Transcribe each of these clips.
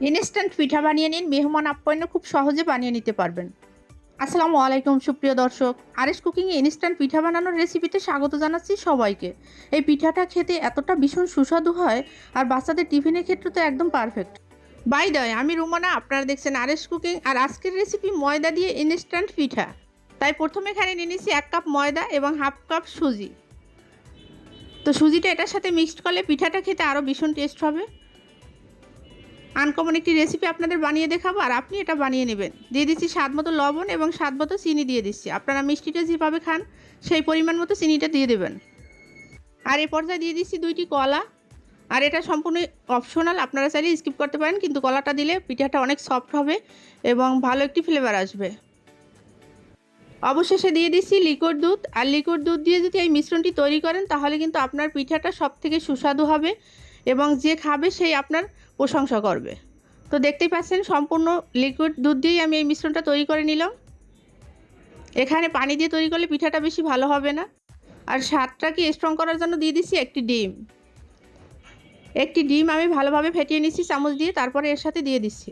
Instant পিঠা বানিয়ে নিন, মেহমান আপ্যায়নে খুব সহজে বানিয়ে নিতে পারবেন। আসসালামু আলাইকুম, সুপ্রিয় দর্শক। আরএস কুকিংয়ে ইনস্ট্যান্ট পিঠা বানানোর রেসিপিতে স্বাগত জানাচ্ছি সবাইকে। এই পিঠাটা খেতে এতটা ভীষণ সুস্বাদু হয়, আর বাচ্চাদের টিফিনের ক্ষেত্রে তো একদম পারফেক্ট বাই দয় আমি রুমানা, আপনারা দেখছেন আরএস কুকিং, আর আজকের রেসিপি ময়দা দিয়ে ইনস্ট্যান্ট পিঠা। তাই প্রথমে এখানে নিয়ে নিচ্ছি এক কাপ ময়দা এবং হাফ কাপ সুজি। তো সুজিটা এটার সাথে মিক্সড করলে পিঠাটা খেতে আরও ভীষণ টেস্ট হবে। আনকমন একটি রেসিপি আপনাদের বানিয়ে দেখাবো আর আপনি এটা বানিয়ে নেবেন। দিয়ে দিচ্ছি স্বাদ মতো লবণ এবং স্বাদ মতো চিনি দিয়ে দিচ্ছি। আপনারা মিষ্টিটা যেভাবে খান, সেই পরিমাণ মতো চিনিটা দিয়ে দেবেন। আর এই পর্যায়ে দিয়ে দিচ্ছি দুইটি কলা। আর এটা সম্পূর্ণ অপশনাল আপনারা চাইলে স্কিপ করতে পারেন, কিন্তু কলাটা দিলে পিঠাটা অনেক সফট হবে এবং ভালো একটি ফ্লেভার আসবে। অবশেষে দিয়ে দিচ্ছি লিকুইড দুধ। আর লিকুইড দুধ দিয়ে যদি এই মিশ্রণটি তৈরি করেন, তাহলে কিন্তু আপনার পিঠাটা সব থেকে সুস্বাদু হবে। এবং যে খাবে সেই আপনার প্রশংসা করবে। তো দেখতেই পাচ্ছেন, সম্পূর্ণ লিকুইড দুধ দিয়েই আমি এই মিশ্রণটা তৈরি করে নিলাম। এখানে পানি দিয়ে তৈরি করলে পিঠাটা বেশি ভালো হবে না। আর স্বাদটাকে স্ট্রং করার জন্য দিয়ে দিচ্ছি একটি ডিম। একটি ডিম আমি ভালোভাবে ফেটিয়ে নিচ্ছি চামচ দিয়ে, তারপরে এর সাথে দিয়ে দিচ্ছি।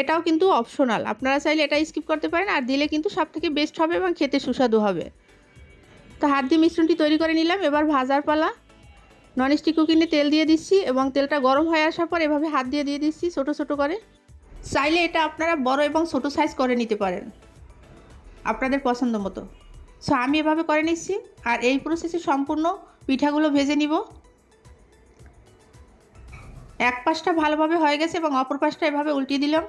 এটাও কিন্তু অপশনাল আপনারা চাইলে এটা স্কিপ করতে পারেন, আর দিলে কিন্তু সব থেকে বেস্ট হবে এবং খেতে সুস্বাদু হবে। তো হাত দিয়ে মিশ্রণটি তৈরি করে নিলাম। এবার ভাজার পালা। ননস্টিক কুকিংয়ে তেল দিয়ে দিচ্ছি এবং তেলটা গরম হয়ে আসার পর এভাবে হাত দিয়ে দিয়ে দিচ্ছি ছোটো ছোটো করে। চাইলে এটা আপনারা বড় এবং ছোটো সাইজ করে নিতে পারেন, আপনাদের পছন্দ মতো। সো আমি এভাবে করে নিচ্ছি আর এই প্রসেসে সম্পূর্ণ পিঠাগুলো ভেজে নিব। এক পাশটা ভালোভাবে হয়ে গেছে এবং অপর পাশটা এভাবে উল্টিয়ে দিলাম।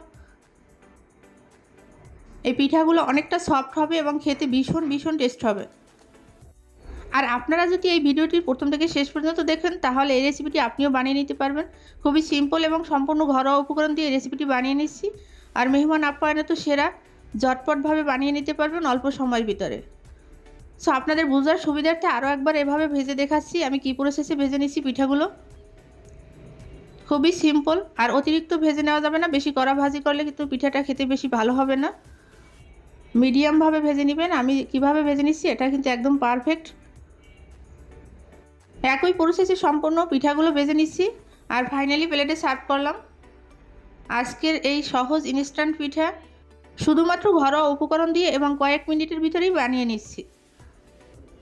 এই পিঠাগুলো অনেকটা সফট হবে এবং খেতে ভীষণ ভীষণ টেস্ট হবে। আর আপনারা যদি এই ভিডিওটির প্রথম থেকে শেষ পর্যন্ত দেখেন, তাহলে এই রেসিপিটি আপনিও বানিয়ে নিতে পারবেন। খুবই সিম্পল এবং সম্পূর্ণ ঘরোয়া উপকরণ দিয়ে রেসিপিটি বানিয়ে নিচ্ছি। আর মেহমান আপ্যায়নে তো সেরা, ঝটপটভাবে বানিয়ে নিতে পারবেন অল্প সময়ের ভিতরে। সো আপনাদের বোঝার সুবিধার্থে আরও একবার এভাবে ভেজে দেখাচ্ছি। আমি কী প্রসেসে ভেজে নিচ্ছি পিঠাগুলো? খুবই সিম্পল আর অতিরিক্ত ভেজে নেওয়া যাবে না। বেশি কড়া ভাজি করলে কিন্তু পিঠাটা খেতে বেশি ভালো হবে না। মিডিয়ামভাবে ভেজে নেবেন। আমি কীভাবে ভেজে নিচ্ছি, এটা কিন্তু একদম পারফেক্ট একই প্রসেসে সম্পূর্ণ পিঠাগুলো ভেজে নিচ্ছি আর ফাইনালি প্লেটে সার্ভ করলাম। আজকের এই সহজ ইনস্ট্যান্ট পিঠা শুধুমাত্র ঘরোয়া উপকরণ দিয়ে এবং কয়েক মিনিটের ভিতরেই বানিয়ে নিচ্ছি।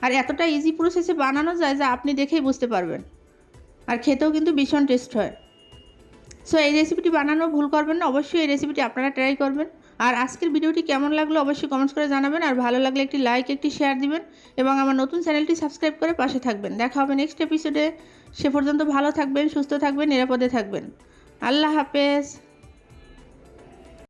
আর এতটা ইজি প্রসেসে বানানো যায় যা আপনি দেখেই বুঝতে পারবেন। আর খেতেও কিন্তু ভীষণ টেস্ট হয়। সো এই রেসিপিটি বানানো ভুল করবেন না, অবশ্যই এই রেসিপিটি আপনারা ট্রাই করবেন। আর আজকের ভিডিওটি কেমন লাগল অবশ্যই কমেন্টস করে জানাবেন, আর ভালো লাগলে একটি লাইক একটি শেয়ার দিবেন, এবং আমার নতুন চ্যানেলটি সাবস্ক্রাইব করে পাশে থাকবেন। দেখা হবে নেক্সট এপিসোডে সে পর্যন্ত ভালো থাকবেন, সুস্থ থাকবেন, নিরাপদে থাকবেন। আল্লাহ হাফেজ।